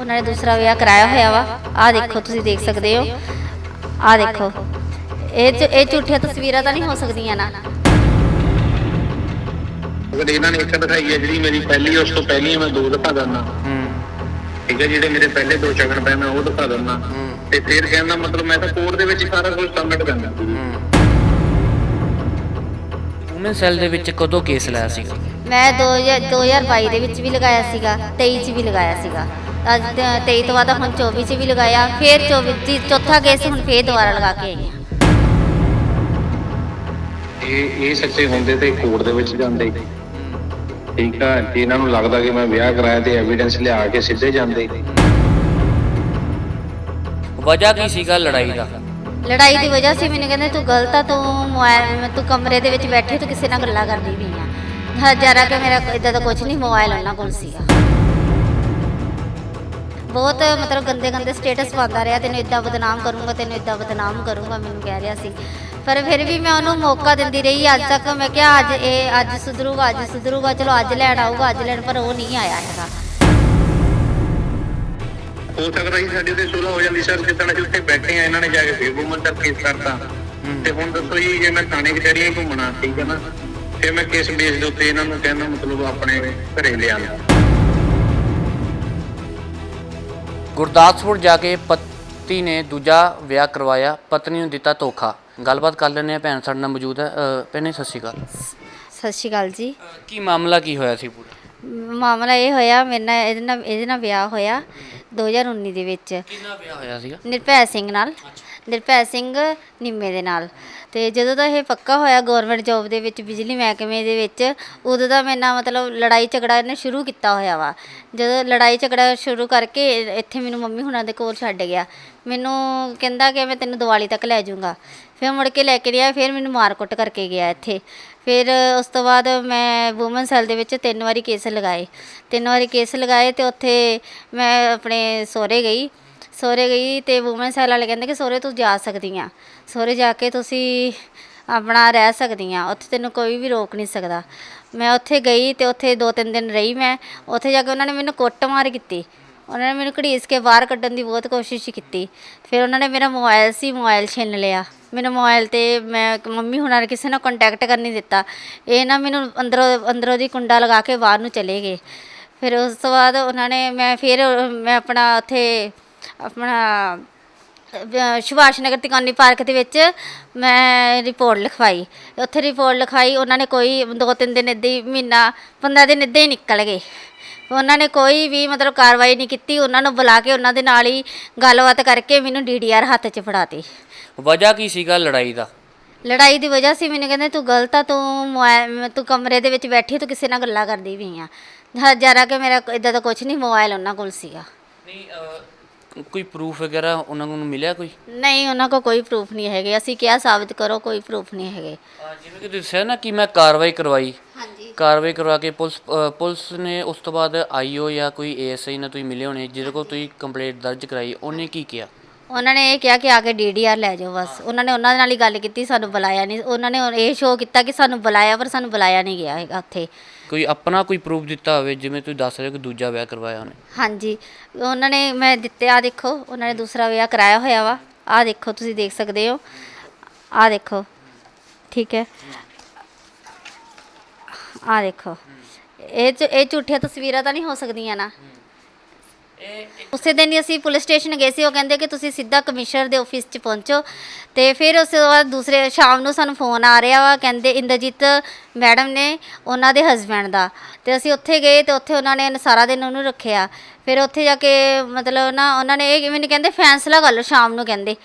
ਉਹਨਾਂ ਨੇ ਦੂਸਰਾ ਵਿਆਹ ਕਰਾਇਆ ਹੋਇਆ ਵਾ। ਆਹ ਦੇਖੋ ਤੁਸੀਂ ਦੇਖ ਸਕਦੇ ਹੋ। ਆਹ ਦੇਖੋ। ਇਹ 'ਚ- ਇਹ ਝੂਠੀਆਂ ਤਸਵੀਰਾਂ ਤਾਂ ਨਹੀਂ ਹੋ ਸਕਦੀਆਂ ਨਾ। ਅਗਰ ਇਹਨਾਂ ਨੇ ਇੱਕ ਦਿਖਾਈ ਹੈ ਜਿਹੜੀ ਮੇਰੀ ਪਹਿਲੀ ਉਸ ਤੋਂ ਪਹਿਲੀ ਮੈਂ ਦੋ ਦਿਖਾ ਦਿੰਦਾ। ਹੂੰ। ਠੀਕ ਹੈ ਜਿਹੜੇ ਮੇਰੇ ਪਹਿਲੇ ਦੋ ਸ਼ਗਨ ਪਏ ਮੈਂ ਉਹ ਦਿਖਾ ਦਿੰਦਾ। ਹੂੰ। ਤੇ ਫਿਰ ਕਹਿਣ ਦਾ ਮਤਲਬ ਮੈਂ ਤਾਂ ਕੋਰਟ ਦੇ ਵਿੱਚ ਹੀ ਸਾਰਾ ਕੁਝ ਸਬਮਿਟ ਕਰਨਾ ਵੂਮਨ ਸੈੱਲ ਦੇ ਵਿੱਚ ਕਦੋਂ ਕੇਸ ਲਾਇਆ ਸੀਗਾ? ਮੈਂ 2000 2022 ਦੇ ਵਿੱਚ ਵੀ ਲਗਾਇਆ ਸੀਗਾ 23 ਚ ਵੀ ਲਗਾਇਆ ਸੀਗਾ। ਅੱਜ 23 ਤੋਂ ਬਾਅਦ ਹੁਣ 24 ਚ ਵੀ ਲਗਾਇਆ ਫਿਰ 24 ਚ ਚੌਥਾ ਕੇਸ ਹੁਣ ਫੇਰ ਦੁਬਾਰਾ ਲਗਾ ਕੇ ਆਈ ਹਾਂ ਇਹ ਇਹ ਸੱਚੇ ਹੁੰਦੇ ਤੇ ਕੋਰਟ ਦੇ ਵਿੱਚ ਜਾਂਦੇ। ਠੀਕ ਆ ਜੇ ਇਹਨਾਂ ਨੂੰ ਲੱਗਦਾ ਕਿ ਮੈਂ ਵਿਆਹ ਕਰਾਇਆ ਤੇ ਐਵੀਡੈਂਸ ਲਿਆ ਕੇ ਸਿੱਧੇ ਜਾਂਦੇ। ਵਜ੍ਹਾ ਕੀ ਸੀਗਾ ਲੜਾਈ ਦਾ? ਲੜਾਈ ਦੀ ਵਜ੍ਹਾ ਸੀ ਮੈਨੂੰ ਕਹਿੰਦੇ ਤੂੰ ਗਲਤ ਆ ਤੂੰ ਮੋਬਾਈਲ ਤੂੰ ਕਮਰੇ ਦੇ ਵਿੱਚ ਬੈਠੀ ਤੂੰ ਕਿਸੇ ਨਾਲ ਗੱਲਾਂ ਕਰਦੀ ਵੀ ਆ। ਹਜ਼ਾਰਾ ਕਿ ਮੇਰਾ ਇਦਾਂ ਦਾ ਕੁਝ ਨਹੀਂ ਮੋਬਾਈਲ ਉਹਨਾਂ ਕੋਲ ਸੀਗਾ। ਬਹੁਤ ਮਤਲਬ ਗੰਦੇ ਗੰਦੇ ਸਟੇਟਸ ਪਾਉਂਦਾ ਰਿਹਾ ਤੈਨੂੰ ਇਦਾਂ ਬਦਨਾਮ ਕਰੂੰਗਾ ਤੈਨੂੰ ਇਦਾਂ ਬਦਨਾਮ ਕਰੂੰਗਾ ਮੈਨੂੰ ਕਹਿ ਰਿਹਾ ਸੀ। ਪਰ ਫਿਰ ਵੀ ਮੈਂ ਉਹਨੂੰ ਮੌਕਾ ਦਿੰਦੀ ਰਹੀ ਅੱਜ ਤੱਕ ਮੈਂ ਕਿਹਾ ਅੱਜ ਇਹ ਅੱਜ ਸੁਧਰੂਗਾ ਅੱਜ ਸੁਧਰੂਗਾ ਚਲੋ ਅੱਜ ਲੈਣ ਆਊਗਾ ਅੱਜ ਲੈਣ ਪਰ ਉਹ ਨਹੀਂ ਆਇਆ ਹੈਗਾ। ਹੋ ਸਕਦਾ ਸੀ ਸਾਡੇ ਤੇ ਸੁਲਹ ਹੋ ਜਾਂਦੀ ਸਰ ਜਿੱਦਣ ਅਸੀਂ ਉੱਥੇ ਬੈਠੇ ਆ ਇਹਨਾਂ ਨੇ ਜਾ ਕੇ ਫੇਰ ਵੂਮਨ ਦਾ ਕੇਸ ਕਰਤਾ। ਤੇ ਹੁਣ ਦੱਸੋ ਜੀ ਜੇ ਮੈਂ ਥਾਣੇ ਕਚਹਿਰੀਆਂ ਘੁੰਮਣਾ ਠੀਕ ਹੈ ਨਾ ਫਿਰ ਮੈਂ ਕਿਸ ਬੇਸ ਦੇ ਉੱਤੇ ਇਹਨਾਂ ਨੂੰ ਕਹਿੰਦਾ ਮਤਲਬ ਆਪਣੇ ਘਰੇ ਲਿਆਣਾ ਗੁਰਦਾਸਪੁਰ ਜਾ ਕੇ ਪਤੀ ਨੇ ਦੂਜਾ ਵਿਆਹ ਕਰਵਾਇਆ ਪਤਨੀ ਨੂੰ ਦਿੱਤਾ ਧੋਖਾ। ਗੱਲਬਾਤ ਕਰ ਲੈਂਦੇ ਆ ਭੈਣ ਸਾਡੇ ਨਾਲ ਮੌਜੂਦ ਹੈ। ਭੈਣੇ ਸਤਿ ਸ਼੍ਰੀ ਅਕਾਲ। ਸਤਿ ਸ਼੍ਰੀ ਅਕਾਲ ਜੀ। ਕੀ ਮਾਮਲਾ ਕੀ ਹੋਇਆ ਸੀ ਪੂਰਾ? ਮਾਮਲਾ ਇਹ ਹੋਇਆ ਮੇਰੇ ਨਾਲ ਇਹਦੇ ਨਾਲ ਇਹਦੇ ਨਾਲ ਵਿਆਹ ਹੋਇਆ 2019 ਦੇ ਵਿੱਚ। ਕਿੰਨਾ ਵਿਆਹ ਹੋਇਆ ਸੀਗਾ? ਨਿਰਭੈ ਸਿੰਘ ਨਾਲ। ਨਿਰਭੈ ਸਿੰਘ ਨਿੰਮੇ ਦੇ ਨਾਲ। ਤੇ ਜਦੋਂ ਦਾ ਇਹ ਪੱਕਾ ਹੋਇਆ ਗਵਰਨਮੈਂਟ ਜੌਬ ਦੇ ਵਿੱਚ ਬਿਜਲੀ ਮਹਿਕਮੇ ਦੇ ਵਿੱਚ, ਉਦੋਂ ਦਾ ਮੇਰੇ ਮਤਲਬ ਲੜਾਈ ਝਗੜਾ ਇਹਨੇ ਸ਼ੁਰੂ ਕੀਤਾ ਹੋਇਆ ਵਾ। ਜਦੋਂ ਲੜਾਈ ਝਗੜਾ ਸ਼ੁਰੂ ਕਰਕੇ ਇੱਥੇ ਮੈਨੂੰ ਮੰਮੀ ਹੁਣਾਂ ਦੇ ਕੋਲ ਛੱਡ ਗਿਆ। ਮੈਨੂੰ ਕਹਿੰਦਾ ਕਿ ਮੈਂ ਤੈਨੂੰ ਦੀਵਾਲੀ ਤੱਕ ਲੈ ਜਾਊਂਗਾ। ਫਿਰ ਮੁੜ ਕੇ ਲੈ ਕੇ ਗਿਆ ਫਿਰ ਮੈਨੂੰ ਮਾਰ ਕੁੱਟ ਕਰਕੇ ਗਿਆ ਇੱਥੇ। ਫਿਰ ਉਸ ਤੋਂ ਬਾਅਦ ਮੈਂ ਵੂਮਨ ਸੈੱਲ ਦੇ ਵਿੱਚ ਤਿੰਨ ਵਾਰੀ ਕੇਸ ਲਗਾਏ। ਤਿੰਨ ਵਾਰੀ ਕੇਸ ਲਗਾਏ ਤੇ ਉੱਥੇ ਮੈਂ ਆਪਣੇ ਸਹੁਰੇ ਗਈ। ਸਹੁਰੇ ਗਈ ਤੇ ਵੂਮਨ ਸੈੱਲ ਵਾਲੇ ਕਹਿੰਦੇ ਕਿ ਸਹੁਰੇ ਤੂੰ ਜਾ ਸਕਦੀ ਆ। ਸਹੁਰੇ ਜਾ ਕੇ ਤੁਸੀਂ ਆਪਣਾ ਰਹਿ ਸਕਦੀ ਆ। ਉੱਥੇ ਤੈਨੂੰ ਕੋਈ ਵੀ ਰੋਕ ਨਹੀਂ ਸਕਦਾ। ਮੈਂ ਉੱਥੇ ਗਈ ਤੇ ਉੱਥੇ ਦੋ ਤਿੰਨ ਦਿਨ ਰਹੀ ਮੈਂ। ਉੱਥੇ ਜਾ ਕੇ ਉਹਨਾਂ ਨੇ ਮੈਨੂੰ ਕੁੱਟਮਾਰ ਕੀਤੀ। ਉਹਨਾਂ ਨੇ ਮੈਨੂੰ ਘੜੀਸ ਕੇ ਬਾਹਰ ਕੱਢਣ ਦੀ ਬਹੁਤ ਕੋਸ਼ਿਸ਼ ਕੀਤੀ। ਫਿਰ ਉਹਨਾਂ ਨੇ ਮੇਰਾ ਮੋਬਾਈਲ ਸੀ, ਮੋਬਾਈਲ ਛਿਨ ਲਿਆ। ਮੈਨੂੰ ਮੋਬਾਈਲ ਤੇ ਮੈਂ ਮੰਮੀ ਹੁਣਾਂ ਨੇ ਕਿਸੇ ਨਾਲ ਕੰਟੈਕਟ ਕਰਨ ਨਹੀਂ ਦਿੱਤਾ। ਇਹ ਨਾ ਮੈਨੂੰ ਅੰਦਰੋਂ ਅੰਦਰੋਂ ਦੀ ਕੁੰਡਾ ਲਗਾ ਕੇ ਬਾਹਰ ਨੂੰ ਚਲੇ ਗਏ। ਫਿਰ ਉਸ ਤੋਂ ਬਾਅਦ ਉਹਨਾਂ ਨੇ ਮੈਂ ਫਿਰ ਮੈਂ ਆਪਣਾ ਉੱਥੇ ਆਪਣਾ ਸੁਭਾਸ਼ ਨਗਰ ਤਿਕਾਨੀ ਪਾਰਕ ਦੇ ਵਿੱਚ ਮੈਂ ਰਿਪੋਰਟ ਲਿਖਵਾਈ। ਉੱਥੇ ਰਿਪੋਰਟ ਲਿਖਾਈ ਉਹਨਾਂ ਨੇ ਕੋਈ ਦੋ ਤਿੰਨ ਦਿਨ ਇੱਦਾਂ ਹੀ ਮਹੀਨਾ 15 ਦਿਨ ਇੱਦਾਂ ਹੀ ਨਿਕਲ ਗਏ। ਉਹਨਾਂ ਨੇ ਕੋਈ ਵੀ ਮਤਲਬ ਕਾਰਵਾਈ ਨਹੀਂ ਕੀਤੀ ਉਹਨਾਂ ਨੂੰ ਬੁਲਾ ਕੇ ਉਹਨਾਂ ਦੇ ਨਾਲ ਹੀ ਗੱਲਬਾਤ ਕਰਕੇ ਮੈਨੂੰ ਡੀਡੀਆਰ ਹੱਥ 'ਚ ਫੜਾਤੀ। ਵਜ੍ਹਾ ਕੀ ਸੀਗਾ ਲੜਾਈ ਦਾ? ਲੜਾਈ ਦੀ ਵਜ੍ਹਾ ਸੀ ਮੈਨੂੰ ਕਹਿੰਦੇ ਤੂੰ ਗਲਤ ਆ ਤੂੰ ਤੂੰ ਕਮਰੇ ਦੇ ਵਿੱਚ ਬੈਠੀ ਤੂੰ ਕਿਸੇ ਨਾਲ ਗੱਲਾਂ ਕਰਦੀ ਵੀ ਆ। ਹਜ਼ਾਰਾ ਕਿ ਮੇਰਾ ਇਦਾਂ ਦਾ ਕੁਝ ਨਹੀਂ ਮੋਬਾਈਲ ਉਹਨਾਂ ਕੋਲ ਸੀਗਾ। ਨਹੀਂ ਕੋਈ ਪ੍ਰੂਫ ਵਗੈਰਾ ਉਹਨਾਂ ਨੂੰ ਮਿਲਿਆ ਕੋਈ? ਨਹੀਂ ਉਹਨਾਂ ਕੋਲ ਕੋਈ ਪ੍ਰੂਫ ਨਹੀਂ ਹੈਗੇ। ਅਸੀਂ ਕਿਹਾ ਸਾਬਤ ਕਰੋ ਕੋਈ ਪ੍ਰੂਫ ਨਹੀਂ ਹੈਗੇ। ਜਿਵੇਂ ਕਿ ਤੁਸੀਂ ਦੱਸਿਆ ਨਾ ਕਿ ਮੈਂ ਕਾਰਵਾਈ ਕਰਵਾਈ। ਹਾਂਜੀ। ਕਾਰਵਾਈ ਕਰਵਾ ਕੇ ਪੁਲਿਸ ਪੁਲਿਸ ਨੇ ਉਸ ਤੋਂ ਬਾਅਦ ਆਈਓ ਜਾਂ ਕੋਈ ਏਐਸਆਈ ਨਾਲ ਤੁਸੀਂ ਮਿਲੇ ਹੋਣੇ ਜਿਹਦੇ ਕੋਲ ਤੁਸੀਂ ਕੰਪਲੇਂਟ ਦਰਜ ਕਰਾਈ ਉਹਨੇ ਕੀ ਕਿਹਾ? ਉਹਨਾਂ ਨੇ ਇਹ ਕਿਹਾ ਕਿ ਆ ਕੇ ਡੀਡੀਆਰ ਲੈ ਜਾਓ ਬਸ। ਉਹਨਾਂ ਨੇ ਉਹਨਾਂ ਦੇ ਨਾਲ ਹੀ ਗੱਲ ਕੀਤੀ ਸਾਨੂੰ ਬੁਲਾਇਆ ਨਹੀਂ। ਉਹਨਾਂ ਨੇ ਇਹ ਸ਼ੋਅ ਕੀਤਾ ਕਿ ਸਾਨੂੰ ਬੁਲਾਇਆ ਪਰ ਸਾਨੂੰ ਬੁਲਾਇਆ ਨਹੀਂ ਗਿਆ ਹੈਗਾ ਉੱਥੇ। ਕੋਈ ਆਪਣਾ ਕੋਈ ਪ੍ਰੂਫ ਦਿੱਤਾ ਹੋਵੇ ਜਿਵੇਂ ਤੁਸੀਂ ਦੱਸ ਰਹੇ ਹੋ ਕਿ ਦੂਜਾ ਵਿਆਹ ਕਰਵਾਇਆ ਉਹਨੇ? ਹਾਂਜੀ। ਉਹਨਾਂ ਨੇ ਮੈਂ ਦਿੱਤੇ ਆ ਦੇਖੋ ਉਹਨਾਂ ਨੇ ਦੂਸਰਾ ਵਿਆਹ ਕਰਾਇਆ ਹੋਇਆ ਵਾ। ਆ ਦੇਖੋ ਤੁਸੀਂ ਦੇਖ ਸਕਦੇ ਹੋ। ਆ ਦੇਖੋ ਠੀਕ ਹੈ। ਆ ਦੇਖੋ। ਇਹ 'ਚ- ਇਹ ਝੂਠੀਆਂ ਤਸਵੀਰਾਂ ਤਾਂ ਨਹੀਂ ਹੋ ਸਕਦੀਆਂ ਨਾ। ਉਸੇ ਦਿਨ ਹੀ ਅਸੀਂ ਪੁਲਿਸ ਸਟੇਸ਼ਨ ਗਏ ਸੀ ਉਹ ਕਹਿੰਦੇ ਕਿ ਤੁਸੀਂ ਸਿੱਧਾ ਕਮਿਸ਼ਨਰ ਦੇ ਆਫਿਸ 'ਚ ਪਹੁੰਚੋ। ਤੇ ਫਿਰ ਉਸ ਤੋਂ ਬਾਅਦ ਦੂਸਰੇ ਸ਼ਾਮ ਨੂੰ ਸਾਨੂੰ ਫੋਨ ਆ ਰਿਹਾ ਵਾ ਕਹਿੰਦੇ ਇੰਦਰਜੀਤ ਮੈਡਮ ਨੇ ਉਹਨਾਂ ਦੇ ਹਸਬੈਂਡ ਦਾ। ਤੇ ਅਸੀਂ ਉੱਥੇ ਗਏ ਤੇ ਉੱਥੇ ਉਹਨਾਂ ਨੇ ਸਾਰਾ ਦਿਨ ਉਹਨੂੰ ਰੱਖਿਆ। ਫਿਰ ਉੱਥੇ ਜਾ ਕੇ ਮਤਲਬ ਨਾ ਉਹਨਾਂ ਨੇ ਇਹ ਮੈਨੂੰ ਕਹਿੰਦੇ ਫੈਸਲਾ ਕਰ ਲਓ ਸ਼ਾਮ ਨੂੰ ਕਹਿੰਦੇ।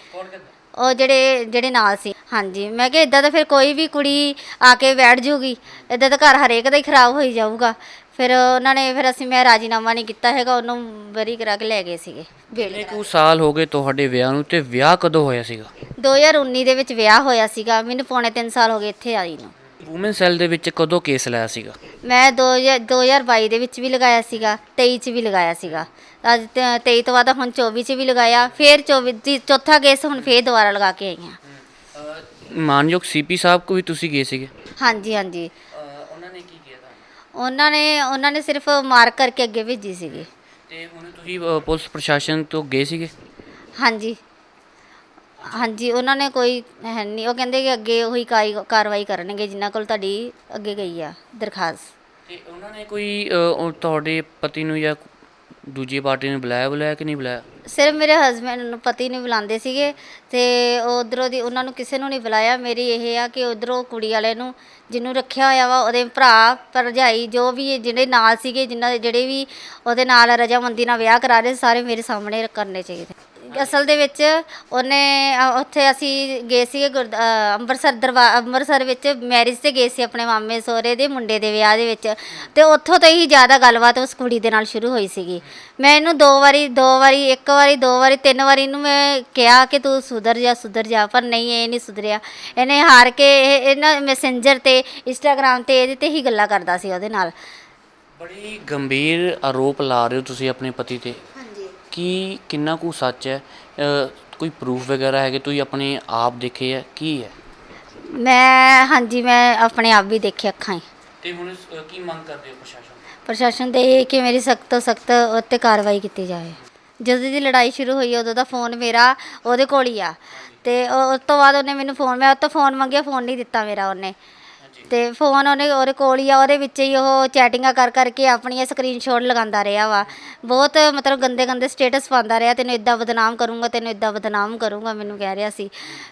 ਉਹ ਜਿਹੜੇ ਜਿਹੜੇ ਨਾਲ ਸੀ। ਹਾਂਜੀ ਮੈਂ ਕਿਹਾ ਇਦਾਂ ਤਾਂ ਫਿਰ ਕੋਈ ਵੀ ਕੁੜੀ ਆ ਕੇ ਬੈਠ ਜੂਗੀ ਇਦਾਂ ਤਾਂ ਘਰ ਹਰੇਕ ਦਾ ਹੀ ਖਰਾਬ ਹੋਈ ਜਾਊਗਾ। ਫਿਰ ਉਹਨਾਂ ਨੇ ਫਿਰ ਅਸੀਂ ਮੈਂ ਰਾਜੀਨਾਮਾ ਨਹੀਂ ਕੀਤਾ ਹੈਗਾ ਉਹਨੂੰ ਬਰੀ ਕਰਾ ਕੇ ਲੈ ਗਏ ਸੀਗੇ ਕਿੰਨੇ ਬੇੜੇ ਕੁ ਸਾਲ ਹੋ ਗਏ ਤੁਹਾਡੇ ਵਿਆਹ ਨੂੰ ਤੇ ਵਿਆਹ ਕਦੋਂ ਹੋਇਆ ਸੀਗਾ? 2019 ਦੇ ਵਿੱਚ ਵਿਆਹ ਹੋਇਆ ਸੀਗਾ ਮੈਨੂੰ ਪੌਣੇ 3 ਸਾਲ ਹੋ ਗਏ ਇੱਥੇ ਆਈ ਨੂੰ। ਵੂਮਨ ਸੈੱਲ ਦੇ ਵਿੱਚ ਕਦੋਂ ਕੇਸ ਲਾਇਆ ਸੀਗਾ? ਮੈਂ 2000 2022 ਦੇ ਵਿੱਚ ਵੀ ਲਗਾਇਆ ਸੀਗਾ 23 ਚ ਵੀ ਲਗਾਇਆ ਸੀਗਾ। ਅੱਜ ਤੇ 23 ਤੋਂ ਬਾਅਦ ਹੁਣ 24 ਚ ਵੀ ਲਗਾਇਆ ਫਿਰ 24 ਦੀ ਚੌਥਾ ਕੇਸ ਹੁਣ ਫੇਰ ਦੁਬਾਰਾ ਲਗਾ ਕੇ ਆਈ ਹਾਂ। ਮਾਨਯੋਗ ਸੀਪੀ ਸਾਹਿਬ ਕੋ ਵੀ ਤੁਸੀਂ ਗਏ ਸੀਗੇ? ਹਾਂਜੀ ਹਾਂਜੀ। ਉਹਨਾਂ ਨੇ ਉਹਨਾਂ ਨੇ ਸਿਰਫ ਮਾਰਕ ਕਰਕੇ ਅੱਗੇ ਭੇਜੀ ਸੀਗੀ। ਤੇ ਹੁਣ ਤੁਸੀਂ ਅ, ਪੁਲਿਸ ਪ੍ਰਸ਼ਾਸਨ ਤੋਂ ਗਏ ਸੀਗੇ? ਹਾਂਜੀ। ਹਾਂਜੀ ਉਹਨਾਂ ਨੇ ਕੋਈ ਹੈ ਨਹੀਂ ਉਹ ਕਹਿੰਦੇ ਕਿ ਅੱਗੇ ਉਹੀ ਕਾਈ- ਕਾਰਵਾਈ ਕਰਨਗੇ ਜਿਨ੍ਹਾਂ ਕੋਲ ਤੁਹਾਡੀ ਅੱਗੇ ਗਈ ਆ ਦਰਖਾਸਤ। ਤੇ ਉਹਨਾਂ ਨੇ ਕੋਈ ਅ, ਉਹ ਤੁਹਾਡੇ ਪਤੀ ਨੂੰ ਜਾਂ ਦੂਜੀ ਪਾਰਟੀ ਨੇ ਬੁਲਾਇਆ ਬੁਲਾਇਆ ਕਿ ਨਹੀਂ ਬੁਲਾਇਆ? ਸਿਰਫ ਮੇਰੇ ਹਸਬੰਡ ਨੂੰ ਪਤੀ ਨੂੰ ਬੁਲਾਉਂਦੇ ਸੀਗੇ ਤੇ ਉਧਰੋਂ ਦੀ ਉਹਨਾਂ ਨੂੰ ਕਿਸੇ ਨੂੰ ਨਹੀਂ ਬੁਲਾਇਆ। ਮੇਰੀ ਇਹ ਆ ਕਿ ਉਧਰੋਂ ਕੁੜੀ ਵਾਲੇ ਨੂੰ ਜਿਹਨੂੰ ਰੱਖਿਆ ਹੋਇਆ ਵਾ, ਉਹਦੇ ਭਰਾ, ਭਰਜਾਈ, ਜੋ ਵੀ ਜਿਹੜੇ ਨਾਲ ਸੀਗੇ ਜਿਨ੍ਹਾਂ ਦੇ ਜਿਹੜੇ ਵੀ ਉਹਦੇ ਨਾਲ ਰਜਾਮੰਦੀ ਨਾਲ ਵਿਆਹ ਕਰਾ ਰਹੇ, ਸਾਰੇ ਮੇਰੇ ਸਾਹਮਣੇ ਕਰਨੇ ਚਾਹੀਦੇ। ਅਸਲ ਦੇ ਵਿੱਚ ਉਹਨੇ ਅ, ਉੱਥੇ ਅਸੀਂ ਗਏ ਸੀਗੇ ਗੁਰਦ- ਅੰਮ੍ਰਿਤਸਰ ਦਰਬਾਰ ਅੰਮ੍ਰਿਤਸਰ ਵਿੱਚ ਮੈਰਿਜ ਤੇ ਗਏ ਸੀ ਆਪਣੇ ਮਾਮੇ ਸਹੁਰੇ ਦੇ ਮੁੰਡੇ ਦੇ ਵਿਆਹ ਦੇ ਵਿੱਚ। ਤੇ ਉੱਥੋਂ ਤੋਂ ਹੀ ਜ਼ਿਆਦਾ ਗੱਲਬਾਤ ਉਸ ਕੁੜੀ ਦੇ ਨਾਲ ਸ਼ੁਰੂ ਹੋਈ ਸੀਗੀ। ਮੈਂ ਇਹਨੂੰ ਦੋ ਵਾਰੀ ਦੋ ਵਾਰੀ ਇੱਕ ਵਾਰੀ ਦੋ ਵਾਰੀ ਤਿੰਨ ਵਾਰੀ ਇਹਨੂੰ ਮੈਂ ਕਿਹਾ ਕਿ ਤੂੰ ਸੁਧਰ ਜਾ ਸੁਧਰ ਜਾ ਪਰ ਨਹੀਂ ਇਹ ਨਹੀਂ ਸੁਧਰਿਆ। ਇਹਨੇ ਹਾਰ ਕੇ ਇਹ ਇਹਨਾਂ ਮੈਸੇਂਜਰ ਤੇ ਇੰਸਟਾਗ੍ਰam ਤੇ ਇਹਦੇ ਤੇ ਹੀ ਗੱਲਾਂ ਕਰਦਾ ਸੀ ਉਹਦੇ ਨਾਲ। ਬੜੀ ਗੰਭੀਰ ਆਰੋਪ ਲਾ ਰਹੇ ਹੋ ਤੁਸੀਂ ਆਪਣੇ ਪਤੀ ਤੇ। ਕੀ ਕਿੰਨਾ ਕੁ ਸੱਚ ਹੈ? ਕੋਈ ਪ੍ਰੂਫ ਵਗੈਰਾ ਹੈਗੇ? ਤੁਸੀਂ ਆਪਣੇ ਆਪ ਦੇਖੇ ਹੈ ਕੀ ਹੈ? ਮੈਂ ਹਾਂਜੀ ਮੈਂ ਆਪਣੇ ਆਪ ਵੀ ਦੇਖੇ ਅੱਖਾਂ ਹੀ ਤੇ ਹੁਣ ਕੀ ਮੰਗ ਕਰਦੇ ਹੋ ਪ੍ਰਸ਼ਾਸਨ ਪ੍ਰਸ਼ਾਸਨ ਦੇ ਇਹ ਕਿ ਮੇਰੀ ਸਖਤ ਤੋਂ ਸਖਤ ਉੱਤੇ ਕਾਰਵਾਈ ਕੀਤੀ ਜਾਵੇ। ਜਦੋਂ ਦੀ ਲੜਾਈ ਸ਼ੁਰੂ ਹੋਈ ਉਦੋਂ ਦਾ ਫੋਨ ਮੇਰਾ ਉਹਦੇ ਕੋਲ ਹੀ ਆ। ਤੇ ਉਹ- ਉਸ ਤੋਂ ਬਾਅਦ ਉਹਨੇ ਮੈਨੂੰ ਫੋਨ ਮੈਂ ਉਹ ਤੋਂ ਫੋਨ ਮੰਗਿਆ ਫੋਨ ਨਹੀਂ ਦਿੱਤਾ ਮੇਰਾ ਉਹਨੇ। ਤੇ ਫੋਨ ਉਹਨੇ, ਉਹਦੇ ਕੋਲ ਹੀ ਆ, ਉਹਦੇ ਵਿੱਚ ਹੀ ਉਹ ਚੈਟਿੰਗਾਂ ਕਰ ਕਰਕੇ ਆਪਣੀਆਂ ਸਕਰੀਨਸ਼ਾਟ ਲਗਾਉਂਦਾ ਰਿਹਾ ਵਾ। ਬਹੁਤ ਮਤਲਬ ਗੰਦੇ ਗੰਦੇ ਸਟੇਟਸ ਪਾਉਂਦਾ ਰਿਹਾ, ਤੈਨੂੰ ਇਦਾਂ ਬਦਨਾਮ ਕਰੂੰਗਾ, ਤੈਨੂੰ ਇਦਾਂ ਬਦਨਾਮ ਕਰੂੰਗਾ ਮੈਨੂੰ ਕਹਿ ਰਿਹਾ ਸੀ।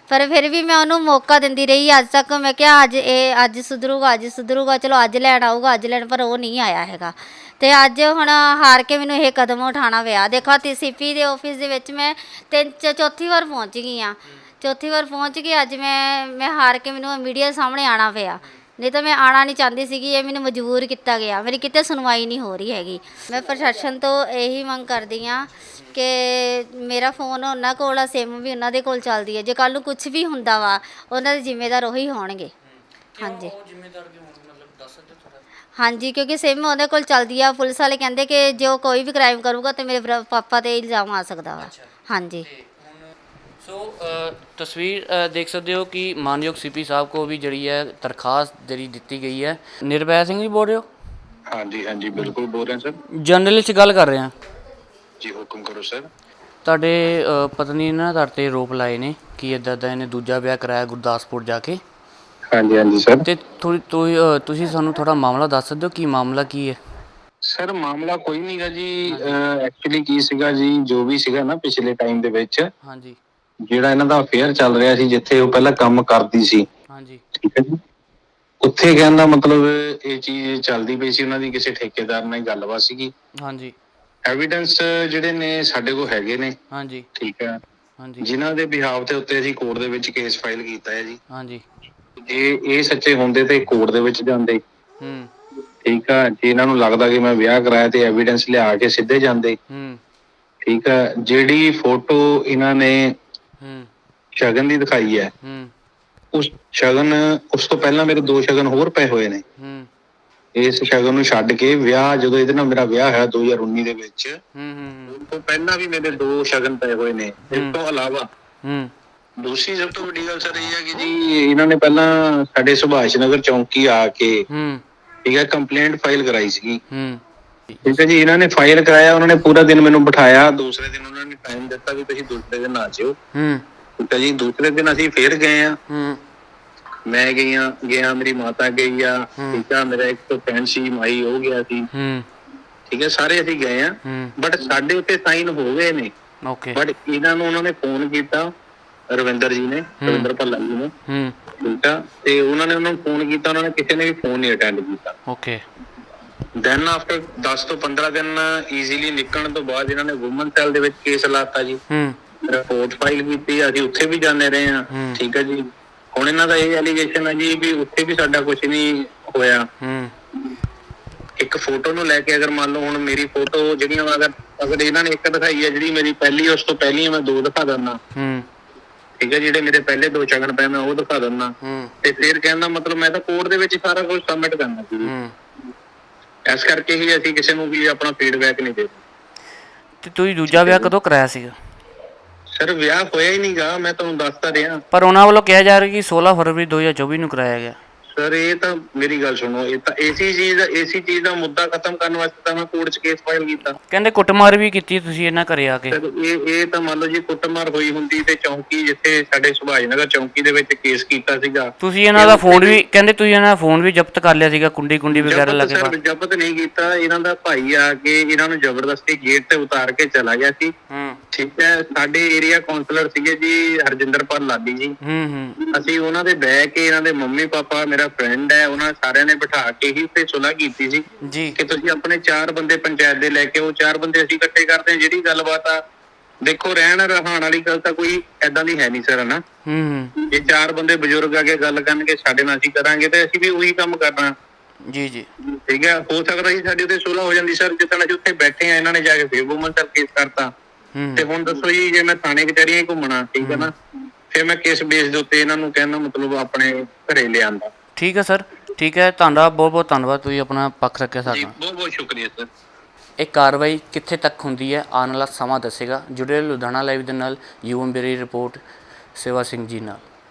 ਪਰ ਫਿਰ ਵੀ ਮੈਂ ਉਹਨੂੰ ਮੌਕਾ ਦਿੰਦੀ ਰਹੀ। ਅੱਜ ਤੱਕ ਮੈਂ ਕਿਹਾ, ਅੱਜ ਇਹ, ਅੱਜ ਸੁਧਰੂਗਾ ਅੱਜ ਸੁਧਰੂਗਾ, ਚਲੋ ਅੱਜ ਲੈਣ ਆਊਗਾ, ਅੱਜ ਲੈਣ ਪਰ ਉਹ ਨਹੀਂ ਆਇਆ ਹੈਗਾ। ਤੇ ਅੱਜ ਹੁਣ ਹਾਰ ਕੇ ਮੈਨੂੰ ਇਹ ਕਦਮ ਉਠਾਉਣਾ ਪਿਆ। ਦੇਖੋ ਤੇ ਸੀਪੀ ਦੇ ਆਫਿਸ ਦੇ ਵਿੱਚ ਮੈਂ ਤਿੰਨ, ਚ- ਚੌਥੀ ਵਾਰ ਪਹੁੰਚ ਗਈ ਆ ਚੌਥੀ ਵਾਰ ਪਹੁੰਚ ਕੇ ਅੱਜ ਮੈਂ ਮੈਂ ਹਾਰ ਕੇ ਮੈਨੂੰ ਮੀਡੀਆ ਸਾਹਮਣੇ ਆਣਾ ਪਿਆ। ਨਹੀਂ ਤਾਂ ਮੈਂ ਆਣਾ ਨਹੀਂ ਚਾਹੁੰਦੀ ਸੀਗੀ ਇਹ ਮੈਨੂੰ ਮਜਬੂਰ ਕੀਤਾ ਗਿਆ। ਮੇਰੀ ਕਿਤੇ ਸੁਣਵਾਈ ਨਹੀਂ ਹੋ ਰਹੀ ਹੈਗੀ। ਮੈਂ ਪ੍ਰਸ਼ਾਸਨ ਤੋਂ ਇਹੀ ਮੰਗ ਕਰਦੀ ਆ ਕਿ ਮੇਰਾ ਫੋਨ ਉਹਨਾਂ ਕੋਲ ਆ ਸਿਮ ਵੀ ਉਹਨਾਂ ਦੇ ਕੋਲ ਚੱਲਦੀ ਹੈ। ਜੇ ਕੱਲ ਨੂੰ ਕੁਝ ਵੀ ਹੁੰਦਾ ਵਾ ਉਹਨਾਂ ਦੇ ਜ਼ਿੰਮੇਦਾਰ ਉਹੀ ਹੋਣਗੇ। ਹਾਂਜੀ। ਉਹ ਜ਼ਿੰਮੇਦਾਰ ਕਿਉਂ ਮਤਲਬ ਦੱਸ ਸਕਦੇ ਥੋੜਾ ਹਾਂਜੀ ਕਿਉਂਕਿ ਸਿਮ ਉਹਦੇ ਕੋਲ ਚੱਲਦੀ ਆ। ਪੁਲਿਸ ਵਾਲੇ ਕਹਿੰਦੇ ਕਿ ਜੋ ਕੋਈ ਵੀ ਕ੍ਰਾਈਮ ਕਰੂਗਾ ਤੇ ਮੇਰੇ ਬਰਾ- ਪਾਪਾ ਤੇ ਇਲਜ਼ਾਮ ਆ ਸਕਦਾ ਵਾ। ਹਾਂਜੀ। ਸੋ ਤਸਵੀਰ ਦੇਖ ਸਕਦੇ ਹੋ ਕਿ ਮਾਨਯੋਗ ਸੀਪੀ ਸਾਹਿਬ ਕੋ ਵੀ ਜਿਹੜੀ ਹੈ ਦਰਖਾਸਤ ਜਿਹੜੀ ਦਿੱਤੀ ਗਈ ਹੈ। ਨਿਰਭੈ ਸਿੰਘ ਜੀ ਬੋਲ ਰਹੇ ਹੋ? ਹਾਂਜੀ ਹਾਂਜੀ ਬਿਲਕੁਲ ਬੋਲ ਰਹੇ ਸਰ। ਜਰਨਲਿਸਟ ਗੱਲ ਕਰ ਰਹੇ ਹਾਂ। ਜੀ ਹੁਕਮ ਕਰੋ ਸਰ। ਤੁਹਾਡੇ ਪਤਨੀ ਨੇ ਤੁਹਾਡੇ ਤੇ ਆਰੋਪ ਲਾਏ ਨੇ ਕਿ ਇਦਾਂ ਦਾ ਇਹਨੇ ਦੂਜਾ ਵਿਆਹ ਕਰਾਇਆ ਗੁਰਦਾਸਪੁਰ ਜਾ ਕੇ। ਹਾਂਜੀ ਹਾਂਜੀ ਸਰ। ਤੇ ਥੋੜੀ ਤੁਸੀਂ ਤੁਸੀਂ ਸਾਨੂੰ ਥੋੜਾ ਮਾਮਲਾ ਦੱਸ ਸਕਦੇ ਹੋ ਕੀ ਮਾਮਲਾ ਕੀ ਹੈ? ਸਰ ਮਾਮਲਾ ਕੋਈ ਨਹੀਂਗਾ ਜੀ। ਐਕਚੁਅਲੀ ਕੀ ਸੀਗਾ ਜੀ ਜੋ ਵੀ ਸੀਗਾ ਨਾ ਪਿਛਲੇ ਟਾਈਮ ਦੇ ਵਿੱਚ। ਹਾਂਜੀ। ਜਿਹੜਾ ਇਹਨਾਂ ਦਾ ਅਫੇਅਰ ਚੱਲ ਰਿਹਾ ਸੀ ਜਿੱਥੇ ਉਹ ਪਹਿਲਾਂ ਕੰਮ ਕਰਦੀ ਸੀ। ਹਾਂਜੀ। ਠੀਕ ਹੈ ਜੀ? ਉੱਥੇ ਕਹਿੰਦਾ ਮਤਲਬ ਇਹ ਚੀਜ਼ ਚੱਲਦੀ ਪਈ ਸੀ ਉਹਨਾਂ ਦੀ ਕਿਸੇ ਠੇਕੇਦਾਰ ਨਾਲ ਗੱਲਬਾਤ ਸੀਗੀ। ਹਾਂਜੀ। ਐਵੀਡੈਂਸ ਜਿਹੜੇ ਨੇ ਸਾਡੇ ਕੋਲ ਹੈਗੇ ਨੇ। ਹਾਂਜੀ। ਠੀਕ ਹੈ। ਹਾਂਜੀ। ਜਿਨ੍ਹਾਂ ਦੇ ਬਿਹਾਵ ਤੇ ਉੱਤੇ ਅਸੀਂ ਕੋਰਟ ਦੇ ਵਿੱਚ ਕੇਸ ਫਾਈਲ ਕੀਤਾ ਹੈ ਜੀ। ਹਾਂਜੀ। ਜੇ ਇਹ ਸੱਚੇ ਹੁੰਦੇ ਤੇ ਕੋਰਟ ਦੇ ਵਿੱਚ ਜਾਂਦੇ। ਹੂੰ। ਠੀਕ ਆ ਜੇ ਇਹਨਾਂ ਨੂੰ ਲੱਗਦਾ ਕਿ ਮੈਂ ਵਿਆਹ ਕਰਾਇਆ ਤੇ ਐਵੀਡੈਂਸ ਲਿਆ ਕੇ ਸਿੱਧੇ ਜਾਂਦੇ। ਹੂੰ। ਠੀਕ ਆ ਜਿਹੜੀ ਫੋਟੋ ਇਹਨਾਂ ਨੇ ਹੂੰ। ਸ਼ਗਨ ਦੀ ਦਿਖਾਈ ਹੈ। ਹੂੰ। ਉਸ ਸ਼ਗਨ ਉਸ ਤੋਂ ਪਹਿਲਾਂ ਮੇਰੇ ਦੋ ਸ਼ਗਨ ਹੋਰ ਪਏ ਹੋਏ ਨੇ। ਹੂੰ। ਇਸ ਸ਼ਗਨ ਨੂੰ ਛੱਡ ਕੇ ਵਿਆਹ ਜਦੋਂ ਇਹਦੇ ਨਾਲ ਮੇਰਾ ਵਿਆਹ ਹੋਇਆ 2019 ਦੇ ਵਿੱਚ ਹੂੰ ਹੂੰ। ਉਸ ਤੋਂ ਪਹਿਲਾਂ ਵੀ ਮੇਰੇ ਦੋ ਸ਼ਗਨ ਪਏ ਹੋਏ ਨੇ। ਇਸ ਤੋਂ ਇਲਾਵਾ ਹੂੰ। ਦੂਸਰੀ ਸਭ ਤੋਂ ਵੱਡੀ ਗੱਲ ਸਰ ਇਹ ਹੈ ਕਿ ਜੀ ਇਹਨਾਂ ਨੇ ਪਹਿਲਾਂ ਸਾਡੇ ਸੁਭਾਸ਼ ਨਗਰ ਚੌਂਕੀ ਆ ਕੇ ਹੂੰ। ਠੀਕ ਹੈ ਕੰਪਲੇਂਟ ਫਾਈਲ ਕਰਾਈ ਸੀਗੀ। ਹੂੰ। ਠੀਕ ਹੈ ਜੀ ਇਹਨਾਂ ਨੇ ਫਾਈਲ ਕਰਾਇਆ ਉਹਨਾਂ ਨੇ ਪੂਰਾ ਦਿਨ ਮੈਨੂੰ ਬਿਠਾਇਆ ਦੂਸਰੇ ਦਿਨ ਉਹਨਾਂ ਨੇ ਟਾਈਮ ਦਿੱਤਾ ਵੀ ਤੁਸੀਂ ਦੂਸਰੇ ਦਿਨ ਆ ਜਿਓ। ਹੂੰ। ਠੀਕ ਹੈ ਜੀ ਦੂਸਰੇ ਦਿਨ ਅਸੀਂ ਫੇਰ ਗਏ ਆ ਹੂੰ। ਮੈਂ ਗਈਆਂ ਗਿਆ ਮੇਰੀ ਮਾਤਾ ਗਈ ਆ। ਠੀਕ ਆ ਮੇਰਾ ਇੱਕ ਤੋਂ ਭੈਣ ਸੀ ਮਾਈ ਹੋ ਗਿਆ ਸੀ। ਹੂੰ। ਠੀਕ ਹੈ ਸਾਰੇ ਅਸੀਂ ਗਏ ਆ ਬਟ ਸਾਡੇ ਉੱਤੇ ਸਾਈਨ ਹੋ ਗਏ ਨੇ। ਓਕੇ ਬਟ ਇਹਨਾਂ ਨੂੰ ਉਹਨਾਂ ਨੇ ਫੋਨ ਕੀਤਾ ਰਵਿੰਦਰ ਜੀ ਨੇ ਰਵਿੰਦਰ ਭੱਲਾ ਜੀ ਨੇ। ਹੂੰ। ਠੀਕ ਆ ਤੇ ਉਹਨਾਂ ਨੇ ਉਹਨਾਂ ਨੂੰ ਫੋਨ ਕੀਤਾ ਉਹਨਾਂ ਨੇ ਕਿਸੇ ਨੇ ਵੀ ਫੋਨ ਨਹੀਂ ਅਟੈਂਡ ਕੀਤਾ। ਓਕੇ ਦੈਨ ਆਫਟਰ 10 ਤੋਂ 15 ਦਿਨ ਈਜ਼ੀਲੀ ਨਿਕਲਣ ਤੋਂ ਬਾਅਦ ਇਹਨਾਂ ਨੇ ਔਮਨ ਸੈਲ ਦੇ ਵਿੱਚ ਕੇਸ ਲਾਤਾ ਜੀ। ਹੂੰ। ਰਿਪੋਰਟ ਫਾਈਲ ਕੀਤੀ ਅਸੀਂ ਉੱਥੇ ਵੀ ਜਾਂਦੇ ਰਹੇ ਹਾਂ। ਹੂੰ। ਠੀਕ ਹੈ ਜੀ। ਹੁਣ ਇਹਨਾਂ ਦਾ ਇਹ ਐਲੀਗੇਸ਼ਨ ਹੈ ਜੀ ਵੀ ਉੱਥੇ ਵੀ ਸਾਡਾ ਕੁਝ ਨਹੀਂ ਹੋਇਆ। ਹੂੰ। ਇੱਕ ਫੋਟੋ ਨੂੰ ਲੈ ਕੇ ਅਗਰ ਮੰਨ ਲਓ ਹੁਣ ਮੇਰੀ ਫੋਟੋ ਜਿਹੜੀਆਂ ਅਗਰ ਅਗਰ ਇਹਨਾਂ ਨੇ ਇੱਕ ਦਿਖਾਈ ਹੈ ਜਿਹੜੀ ਮੇਰੀ ਪਹਿਲੀ ਉਸ ਤੋਂ ਪਹਿਲੀ ਮੈਂ ਦੋ ਦਿਖਾ ਦਿੰਦਾ। ਹੂੰ। ਠੀਕ ਹੈ ਜਿਹੜੇ ਮੇਰੇ ਪਹਿਲੇ ਦੋ ਸ਼ਗਨ ਪਏ ਮੈਂ ਉਹ ਦਿਖਾ ਦਿੰਦਾ। ਤੇ ਫਿਰ ਕਹਿਣ ਦਾ ਮਤਲਬ ਮੈਂ ਤਾਂ ਕੋਰਟ ਦੇ ਵਿੱਚ ਸਾਰਾ ਕੁਝ ਸਬਮਿਟ ਕਰਨਾ ਸੀ ਇਸ ਕਰਕੇ ਹੀ ਅਸੀਂ ਕਿਸੇ ਨੂੰ ਵੀ ਆਪਣਾ ਫੀਡਬੈਕ ਨਹੀਂ ਦੇ ਤੇ ਤੁਸੀਂ ਦੂਜਾ ਵਿਆਹ ਕਦੋਂ ਕਰਾਇਆ ਸੀਗਾ? ਸਰ ਵਿਆਹ ਹੋਇਆ ਹੀ ਨਹੀਂਗਾ ਮੈਂ ਤੁਹਾਨੂੰ ਦੱਸਦਾ ਰਿਹਾ। ਪਰ ਉਹਨਾਂ ਵੱਲੋਂ ਕਿਹਾ ਜਾ ਰਿਹਾ ਕਿ 16 ਫਰਵਰੀ 2024 ਨੂੰ ਕਰਾਇਆ ਗਿਆ। ਸਰ ਇਹ ਤਾਂ ਮੇਰੀ ਗੱਲ ਸੁਣੋ ਇਹ ਤਾਂ ਏਸੀ ਚੀਜ਼ ਦਾ ਏਸੀ ਚੀਜ਼ ਦਾ ਮੁੱਦਾ ਖਤਮ ਕਰਨ ਵਾਸਤੇ ਤਾਂ ਮੈਂ ਕੋਰਟ 'ਚ ਕੇਸ ਫਾਈਲ ਕੀਤਾ। ਕਹਿੰਦੇ ਕੁੱਟਮਾਰ ਵੀ ਕੀਤੀ ਤੁਸੀਂ ਇਹਨਾਂ ਘਰੇ ਆ ਕੇ। ਸਰ ਇਹ ਇਹ ਤਾਂ ਮੰਨ ਲਓ ਜੀ ਕੁੱਟਮਾਰ ਹੋਈ ਹੁੰਦੀ ਤੇ ਚੌਂਕੀ ਜਿੱਥੇ ਸਾਡੇ ਸੁਭਾਸ਼ ਨਗਰ ਚੌਂਕੀ ਦੇ ਵਿੱਚ ਕੇਸ ਕੀਤਾ ਸੀਗਾ। ਤੁਸੀਂ ਇਹਨਾਂ ਦਾ ਫੋਨ ਵੀ ਕਹਿੰਦੇ ਤੁਸੀਂ ਇਹਨਾਂ ਦਾ ਫੋਨ ਵੀ ਜ਼ਬਤ ਕਰ ਲਿਆ ਸੀਗਾ ਕੁੰਡੀ ਕੁੰਡੀ ਵਗੈਰਾ ਜ਼ਬਤ ਲੱਗੇ ਸਰ ਜ਼ਬਤ ਨਹੀਂ ਕੀਤਾ। ਇਹਨਾਂ ਦਾ ਭਾਈ ਆ ਕੇ ਇਹਨਾਂ ਨੂੰ ਜ਼ਬਰਦਸਤੀ ਗੇਟ ਤੇ ਉਤਾਰ ਕੇ ਚਲਾ ਗਿਆ ਸੀ। ਹੂੰ। ਠੀਕ ਹੈ ਸਾਡੇ ਏਰੀਆ ਕਾਉਂਸਲਰ ਸੀਗੇ ਜੀ ਹਰਜਿੰਦਰਪਾਲ ਲਾਡੀ ਜੀ। ਹੂੰ ਹੂੰ। ਅਸੀਂ ਉਹਨਾਂ ਦੇ ਬਹਿ ਕੇ ਇਹਨਾਂ ਦੇ ਮੰਮੀ ਪਾਪਾ ਮੇਰਾ ਫਰੈਂਡ ਹੈ ਉਹਨਾਂ ਸਾਰਿਆਂ ਨੇ ਬਿਠਾ ਕੇ ਹੀ ਤੇ ਸੁਲ੍ਹਾ ਕੀਤੀ ਸੀ ਜੀ। ਕਿ ਤੁਸੀਂ ਆਪਣੇ ਚਾਰ ਬੰਦੇ ਪੰਚਾਇਤ ਦੇ ਲੈ ਕੇ ਉਹ ਚਾਰ ਬੰਦੇ ਅਸੀਂ ਇਕੱਠੇ ਕਰਦੇ ਹਾਂ ਜਿਹੜੀ ਗੱਲਬਾਤ ਆ ਦੇਖੋ ਰਹਿਣ ਰਹਾਣ ਵਾਲੀ ਗੱਲ ਤਾਂ ਕੋਈ ਐਦਾਂ ਦੀ ਹੈ ਨਹੀਂ ਸਰ ਹਨਾ? ਹੂੰ ਹੂੰ। ਜੇ ਚਾਰ ਬੰਦੇ ਬਜ਼ੁਰਗ ਆ ਕੇ ਗੱਲ ਕਰਨਗੇ ਸਾਡੇ ਨਾਲ ਅਸੀਂ ਕਰਾਂਗੇ ਤੇ ਅਸੀਂ ਵੀ ਉਹੀ ਕੰਮ ਕਰਨਾ। ਜੀ ਜੀ। ਠੀਕ ਹੈ ਹੋ ਸਕਦਾ ਸੀ ਸਾਡੇ ਉੱਤੇ ਸੁਲ੍ਹਾ ਹੋ ਜਾਂਦੀ ਸਰ ਜਿੱਦਣ ਅਸੀਂ ਉੱਥੇ ਬੈਠੇ ਆ ਇਹਨਾਂ ਨੇ ਜਾ ਕੇ ਫੇਰ ਵੂਮਨ ਸਰ ਕੇਸ ਕਰਤਾ। ਤੇ ਹੁਣ ਦੱਸੋ ਜੀ ਜੇ ਮੈਂ ਥਾਣੇ ਕਚਹਿਰੀਆਂ ਘੁੰਮਣਾ ਠੀਕ ਹੈ ਨਾ ਫਿਰ ਮੈਂ ਕਿਸ ਬੇਸ ਦੇ ਉੱਤੇ ਇਹਨਾਂ ਨੂੰ ਕਹਿਣਾ ਮਤਲਬ ਆਪਣੇ ਘਰੇ ਲਿਆਂਦਾ। ਠੀਕ ਹੈ ਸਰ ਠੀਕ ਹੈ ਤੁਹਾਡਾ ਬਹੁਤ ਬਹੁਤ ਧੰਨਵਾਦ ਤੁਸੀਂ ਆਪਣਾ ਪੱਖ ਰੱਖਿਆ ਜੀ ਸਾਡਾ ਬਹੁਤ ਬਹੁਤ ਸ਼ੁਕਰੀਆ ਸਰ। ਇਹ ਕਾਰਵਾਈ ਕਿੱਥੇ ਤੱਕ ਹੁੰਦੀ ਹੈ ਆਉਣ ਵਾਲਾ ਸਮਾਂ ਦੱਸੇਗਾ। ਜੁੜੇ ਲੁਧਿਆਣਾ ਲਾਈਵ ਦੇ ਨਾਲ ਯੂਐਮ ਬੇਰੀ ਰਿਪੋਰਟ ਸੇਵਾ ਸਿੰਘ ਜੀ ਨਾਲ।